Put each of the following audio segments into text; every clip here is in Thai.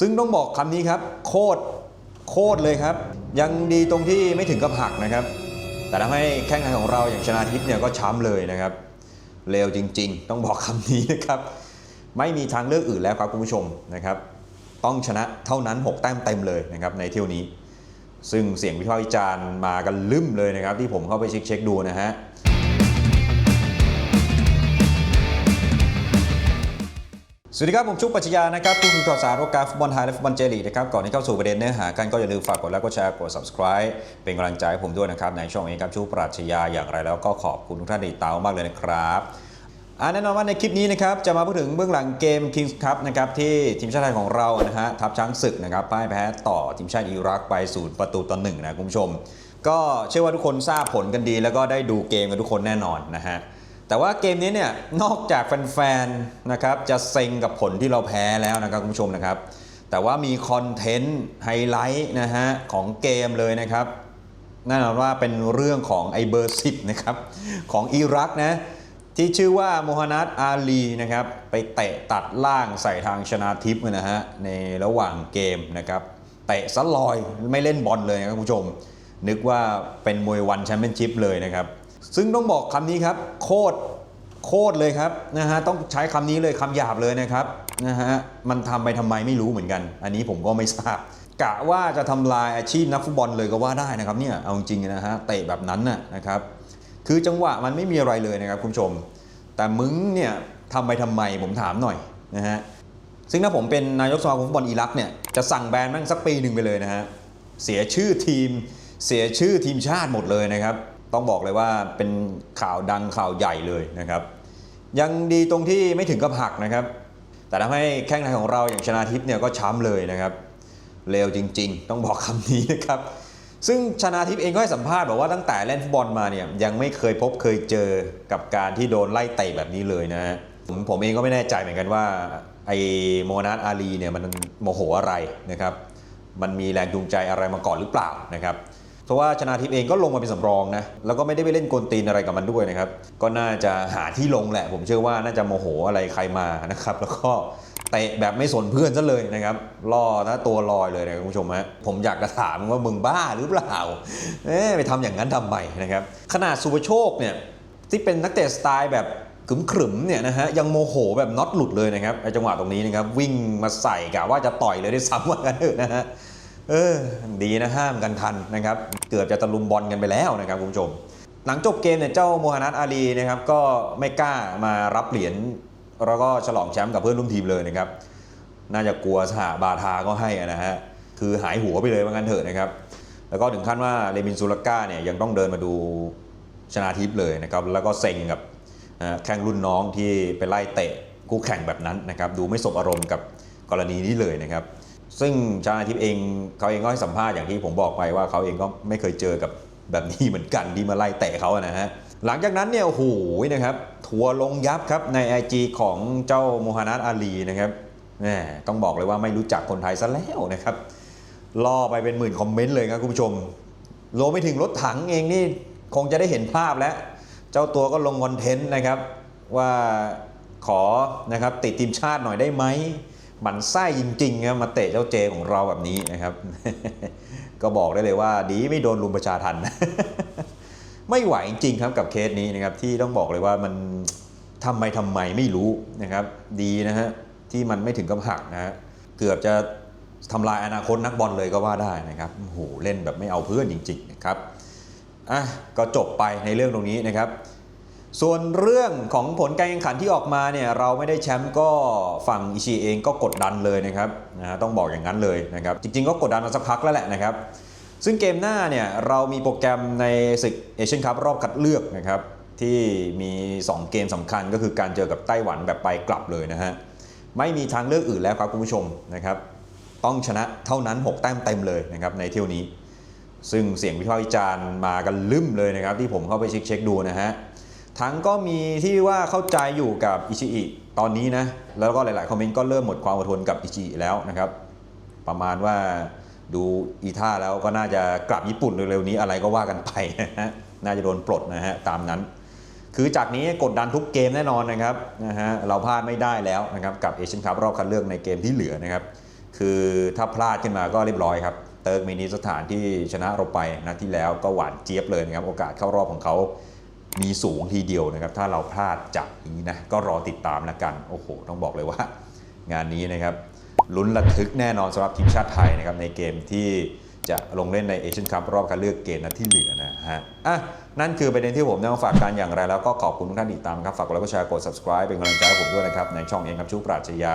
ซึ่งต้องบอกคำนี้ครับ โคตรโคตรเลยครับ ยังดีตรงที่ไม่ถึงกับหักนะครับ แต่ทำให้แข้งขันของเราอย่างชนะทิพย์เนี่ยก็ช้ำเลยนะครับเลวจริง ๆ ต้องบอกคำนี้นะครับ ไม่มีทางเลือกอื่นแล้วครับคุณผู้ชมนะครับ ต้องชนะเท่านั้น 6 แต้มเต็มเลยนะครับในเที่ยวนี้ ซึ่งเสียงวิพากษ์วิจารณ์มากันลืมเลยนะครับ ที่ผมเข้าไปเช็คเช็คๆดูนะฮะ สวัสดีครับ ผมชุกปัจจยานะครับผู้สื่อข่าวสารวงการฟุตบอลไทยและฟุตบอลเจลีนะครับ ก่อนที่เข้าสู่ประเด็นเนื้อหากันก็อย่าลืมฝากกดไลค์กดแชร์กด subscribe เป็นกำลังใจให้ผมด้วยนะครับ ในช่องเองครับชุกปรัชญาอย่างไรแล้วก็ขอบคุณทุกท่านที่ติดตามมากเลยนะครับแน่นอนว่าในคลิปนี้นะครับจะมาพูดถึงเบื้องหลังเกม Kings Cup นะครับที่ทีมชาติไทยของเรานะฮะทัพช้างศึกนะครับพ่ายแพ้ต่อทีมชาติอิรักไปศูนย์ประตูต่อหนึ่งนะคุณผู้ชม ก็เชื่อว่าทุกคนทราบผลกันดี แล้วก็ได้ดูเกมกันทุกคนแน่นอนนะฮะ แต่ว่าเกมนี้เนี่ยนอกจากแฟนๆนะครับจะเซ็งกับผลที่เราแพ้แล้วนะครับคุณผู้ชมนะครับ แต่ว่ามีคอนเทนต์ไฮไลท์นะฮะของเกมเลยนะครับแน่นอนว่าเป็นเรื่องของไอเบอร์สิบนะครับของอิรักนะที่ชื่อว่าโมฮันัดอาลีนะครับไปเตะตัดล่างใส่ทางชนาทิพย์นะฮะในระหว่างเกมนะครับเตะซะลอยไม่เล่นบอลเลยนะครับคุณผู้ชม นึกว่าเป็นมวยวันแชมเปี้ยนชิพเลยนะครับ ซึ่งต้องบอกคำนี้ครับ โคตรโคตรเลยครับนะฮะต้องใช้คำนี้เลยคำหยาบเลยนะครับนะฮะมันทำไปทำไมไม่รู้เหมือนกัน อันนี้ผมก็ไม่ทราบกะว่าจะทำลายอาชีพนักฟุตบอลเลยก็ว่าได้นะครับเนี่ยเอาจริงนะฮะเตะแบบนั้นน่ะนะครับคือจังหวะมันไม่มีอะไรเลยนะครับคุณผู้ชม แต่มึงเนี่ยทำไปทำไมผมถามหน่อยนะฮะซึ่งถ้าผมเป็นนายกสมาคมฟุตบอลอิรักเนี่ยจะสั่งแบนแม่งสักปีหนึ่งไปเลยนะฮะเสียชื่อทีมเสียชื่อทีมชาติหมดเลยนะครับ ต้องบอกเลยว่าเป็นข่าวดังข่าวใหญ่เลยนะครับ ยังดีตรงที่ไม่ถึงกับหักนะครับ แต่ทำให้แข้งในของเราอย่างชนาทิพย์เนี่ยก็ช้ำเลยนะครับเลวจริง ๆ ต้องบอกคำนี้นะครับ ซึ่งชนาทิพย์เองก็ให้สัมภาษณ์บอกว่าตั้งแต่เล่นฟุตบอลมาเนี่ยยังไม่เคยพบเคยเจอกับการที่โดนไล่เตะแบบนี้เลยนะฮะผมผมเองก็ไม่แน่ใจเหมือนกันว่าไอโมนัสอาลีเนี่ยมันโมโหอะไรนะครับ มันมีแรงจูงใจอะไรมาก่อนหรือเปล่านะครับ เพราะว่าชนาทิพย์เองก็ลงมาเป็นสำรองนะแล้วก็ไม่ได้ไปเล่นกลตีนอะไรกับมันด้วยนะครับก็น่าจะหาที่ลงแหละ ผมเชื่อว่าน่าจะโมโหอะไรใครมานะครับแล้วก็เตะแบบไม่สนเพื่อนซะเลยนะครับล่อนะตัวลอยเลยนะคุณผู้ชมฮะผมอยากจะถามว่ามึงบ้าหรือเปล่าเอ๊ไปทำอย่างนั้นทำไมนะครับขนาดสุภโชคเนี่ยที่เป็นนักเตะสไตล์แบบขึมขรึมๆเนี่ยนะฮะยังโมโหแบบน็อตหลุดเลยนะครับไอจังหวะตรงนี้นะครับวิ่งมาใส่กะว่าจะต่อยเลยด้วยซ้ำว่ากันเถอะนะฮะ เออดีนะห้ามกันทันนะครับ เกือบจะตะลุมบอลกันไปแล้วนะครับคุณผู้ชม หลังจบเกมเนี่ยเจ้าโมฮานัดอาลีนะครับก็ไม่กล้ามารับเหรียญแล้วก็ฉลองแชมป์กับเพื่อนร่วมทีมเลยนะครับ น่าจะกลัวสหบาทาก็ให้นะฮะคือหายหัวไปเลยว่างั้นเถอะนะครับ แล้วก็ถึงขั้นว่าเลมินซูลก้าเนี่ยยังต้องเดินมาดูชนาทิพย์เลยนะครับ แล้วก็เซ็งกับแข่งรุ่นน้องที่ไปไล่เตะคู่แข่งแบบนั้นนะครับ ดูไม่สบอารมณ์กับกรณีนี้เลยนะครับ ซึ่งชาทิพย์เองเขาเองก็ให้สัมภาษณ์อย่างที่ผมบอกไปว่าเขาเองก็ไม่เคยเจอกับแบบนี้เหมือนกันที่มาไล่เตะเขาอะนะฮะหลังจากนั้นเนี่ยโอ้โหนะครับทัวร์ลงยับครับใน IG ของเจ้าโมฮานัดอาลีนะครับแหมต้องบอกเลยว่าไม่รู้จักคนไทยซะแล้วนะครับล่อไปเป็นหมื่นคอมเมนต์เลยครับคุณผู้ชมรวมไปถึงรถถังเองนี่คงจะได้เห็นภาพแล้ว เจ้าตัวก็ลงคอนเทนต์นะครับว่าขอนะครับติดทีมชาติหน่อยได้ไหม มันไส้จริงๆครับมาเตะเจ้าเจของเราแบบนี้นะครับ ก็บอกได้เลยว่าดีไม่โดนลุมประชาทันไม่ไหวจริงครับกับเคสนี้นะครับที่ต้องบอกเลยว่ามันทำไมทำไมไม่รู้นะครับ ดีนะฮะที่มันไม่ถึงกับหักนะฮะเกือบจะทำลายอนาคตนักบอลเลยก็ว่าได้นะครับโหเล่นแบบไม่เอาเพื่อนจริง ๆ นะครับอะก็จบไปในเรื่องตรงนี้นะครับ ส่วนเรื่องของผลการแข่งขันที่ออกมาเนี่ยเราไม่ได้แชมป์ก็ฝั่งอิชิเองก็กดดันเลยนะครับนะฮะต้องบอกอย่างนั้นเลยนะครับ จริง ๆ ก็กดดันมาสักพักแล้วแหละนะครับ ซึ่งเกมหน้าเนี่ยเรามีโปรแกรมในศึกเอเชียนคัพรอบคัดเลือกนะครับ ที่มี 2 เกมสำคัญก็คือการเจอกับไต้หวันแบบไปกลับเลยนะฮะไม่มีทางเลือกอื่นแล้วครับคุณผู้ชมนะครับ ต้องชนะเท่านั้น 6 แต้มเต็มเลยนะครับในเที่ยวนี้ ซึ่งเสียงวิพากษ์วิจารณ์มากันลืมเลยนะครับ ที่ผมเข้าไปเช็คเช็คๆดูนะฮะ ทั้งก็มีที่ว่าเข้าใจอยู่กับอิชิอิตอนนี้นะ แล้วก็หลายๆ คอมเมนต์ก็เริ่มหมดความอดทนกับอิชิอิแล้วนะครับ ประมาณว่าดูอีท่าแล้วก็น่าจะกลับญี่ปุ่นเร็วๆนี้อะไรก็ว่ากันไปนะฮะ น่าจะโดนปลดนะฮะตามนั้น คือจากนี้กดดันทุกเกมแน่นอนนะครับนะฮะเราพลาดไม่ได้แล้วนะครับกับเอเชียนคัพรอบคัดเลือกในเกมที่เหลือนะครับ คือถ้าพลาดขึ้นมาก็เรียบร้อยครับเติร์กมินิสถานที่ชนะเราไปนัดที่แล้วก็หวานเจี๊ยบเลยนะครับโอกาสเข้ารอบของเขา มีสูงทีเดียวนะครับ ถ้าเราพลาดจากนี้นะ ก็รอติดตามแล้วกัน โอ้โห ต้องบอกเลยว่า งานนี้นะครับลุ้นระทึกแน่นอนสำหรับทีมชาติไทยนะครับในเกมที่จะลงเล่นในเอเชียนคัพรอบคัดเลือกเกมนัดที่เหลือนะฮะ อะ นั่นคือประเด็นที่ผมนำมาฝากกันอย่างไร แล้วก็ขอบคุณทุกท่านติดตามครับ ฝากกดไลค์กดแชร์กด subscribe เป็นกำลังใจให้ผมด้วยนะครับ ในช่องเองครับชูปราชญา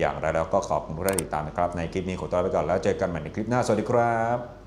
อย่างไรแล้วก็ขอบคุณทุกท่านติดตามนะครับ ในคลิปนี้ขอตัวไปก่อนแล้วเจอกันใหม่ในคลิปหน้า สวัสดีครับ